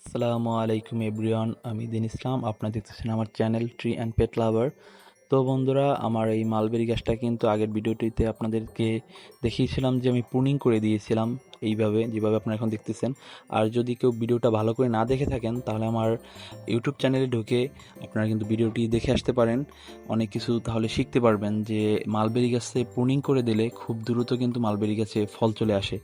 আসসালামু আলাইকুম এভরিওয়ান, আমি দিন ইসলাম দেখতে দেখতেছেন আমার channel tree and pet lover তো বন্ধুরা, আমার এই মালবেরি গাছটা কিন্তু আগের ভিডিওটিতে আপনাদেরকে দেখিয়েছিলাম যে আমি পুনিং করে দিয়েছিলাম। এইভাবে যেভাবে আপনারা এখন দেখতেছেন। আর যদি কেউ ভিডিওটা ভালো করে না দেখে থাকেন, তাহলে আমার ইউটিউব চ্যানেলে ঢুকে আপনারা কিন্তু ভিডিওটি দেখে আসতে পারেন। অনেক কিছু তাহলে শিখতে পারবেন যে মালবেরি গাছে প্রুনিং করে দিলে খুব দ্রুত কিন্তু মালবেরি গাছে ফল চলে আসে।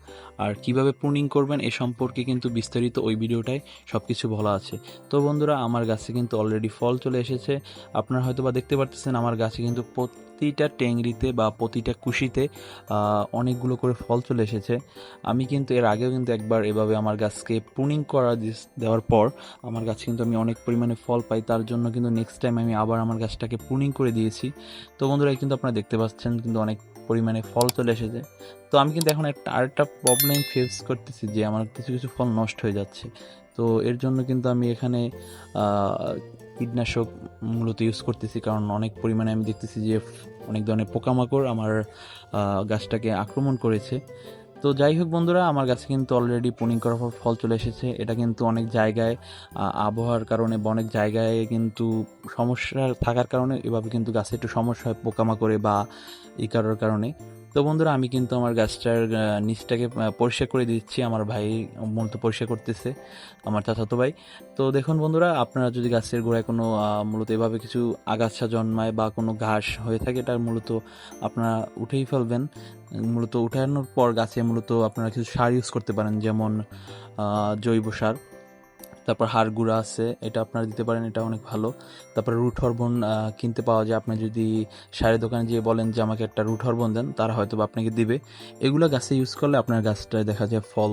আর কীভাবে প্রুনিং করবেন এ সম্পর্কে কিন্তু বিস্তারিত ওই ভিডিওটায় সব কিছু বলা আছে। তো বন্ধুরা, আমার গাছে কিন্তু অলরেডি ফল চলে এসেছে। আপনারা হয়তো বা দেখতে পারতেছেন, আমার গাছে কিন্তু প্রতিটা টেংরিতে বা প্রতিটা কুশিতে অনেকগুলো করে ফল চলে এসেছে। আমি কিন্তু এর আগেও কিন্তু একবার এভাবে আমার গাছকে প্রুনিং করা দেওয়ার পর আমার গাছে কিন্তু আমি অনেক পরিমাণে ফল পাই, তার জন্য কিন্তু নেক্সট টাইম আমি আবার আমার গাছটাকে প্রুনিং করে দিয়েছি। তো বন্ধুরা কিন্তু আপনারা দেখতে পাচ্ছেন কিন্তু অনেক পরিমাণে ফল চলে এসেছে। তো আমি কিন্তু এখন একটা, আরেকটা প্রবলেম ফেস করতেছি যে আমার কিছু কিছু ফল নষ্ট হয়ে যাচ্ছে। তো এর জন্য কিন্তু আমি এখানে কীটনাশক মূলত ইউজ করতেছি, কারণ অনেক পরিমাণে আমি দেখতেছি যে অনেক ধরনের পোকামাকড় আমার গাছটাকে আক্রমণ করেছে। তো যাই হোক বন্ধুরা, আমার গাছে কিন্তু অলরেডি পুনিং করার পর ফল চলে এসেছে। এটা কিন্তু অনেক জায়গায় আবহাওয়ার কারণে বা অনেক জায়গায় কিন্তু সমস্যা থাকার কারণে এভাবে কিন্তু গাছে একটু সমস্যা হয় পোকামাকড়ে বা এই কারোর কারণে। তো বন্ধুরা, আমি কিন্তু আমার গাছটার নিচটাকে পরিষ্কার করে দিচ্ছি। আমার ভাই মূলত পরিষ্কার করতেছে, আমার চাচাতো ভাই। তো দেখুন বন্ধুরা, আপনারা যদি গাছের গোড়ায় কোনো মূলত এভাবে কিছু আগাছা জন্মায় বা কোনো ঘাস হয়ে থাকে, এটা মূলত আপনারা উঠেই ফেলবেন। মূলত উঠানোর পর গাছে মূলত আপনারা কিছু সার ইউজ করতে পারেন, যেমন জৈব সার। তারপর হাড় গুঁড়া আছে, এটা আপনারা দিতে পারেন, এটা অনেক ভালো। তারপর রুট হরমোন কিনতে পাওয়া যায়। আপনি যদি সারের দোকানে গিয়ে বলেন যে আমাকে একটা রুট হরমোন দেন, তারা হয়তো আপনাকে দিবে। এগুলো গাছে ইউজ করলে আপনার গাছটায় দেখা যায় ফল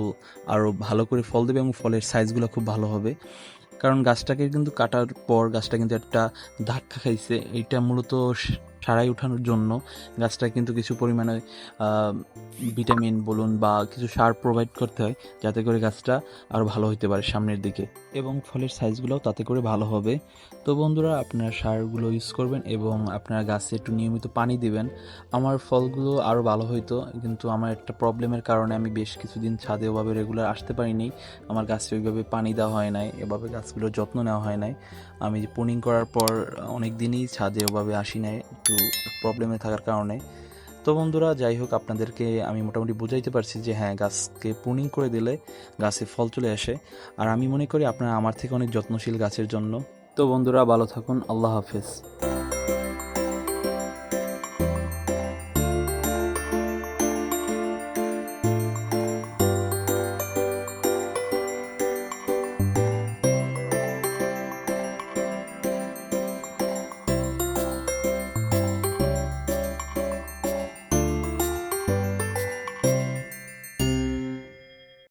আরও ভালো করে ফল দেবে এবং ফলের সাইজগুলো খুব ভালো হবে। কারণ গাছটাকে কিন্তু কাটার পর গাছটা কিন্তু একটা ধাক্কা খাইছে। এটা মূলত সারাই ওঠানোর জন্য গাছটা কিন্তু কিছু পরিমাণে ভিটামিন বলুন বা কিছু সার প্রোভাইড করতে হয় যাতে করে গাছটা আরও ভালো হতে পারে সামনের দিকে এবং ফলের সাইজগুলোও তাতে করে ভালো হবে। তো বন্ধুরা, আপনারা সারগুলো ইউজ করবেন এবং আপনারা গাছে একটু নিয়মিত পানি দিবেন। আমার ফলগুলো আরও ভালো হইতো, কিন্তু আমার একটা প্রবলেমের কারণে আমি বেশ কিছুদিন ছাদে ওভাবে রেগুলার আসতে পারিনি। আমার গাছে ওইভাবে পানি দেওয়া হয় নাই, এভাবে গাছগুলোর যত্ন নেওয়া হয় নাই। আমি পুনিং করার পর অনেক দিনই ছাদে ওভাবে আসি নাই, একটু প্রবলেমে থাকার কারণে। তো বন্ধুরা, যাই হোক, আপনাদেরকে আমি মোটামুটি বুঝাইতে পারছি যে হ্যাঁ গাছকে পুনিং করে দিলে গাছে ফল চলে আসে। আর আমি মনে করি আপনারা আমার থেকে অনেক যত্নশীল গাছের জন্য। তো বন্ধুরা, ভালো থাকুন, আল্লাহ হাফেজ।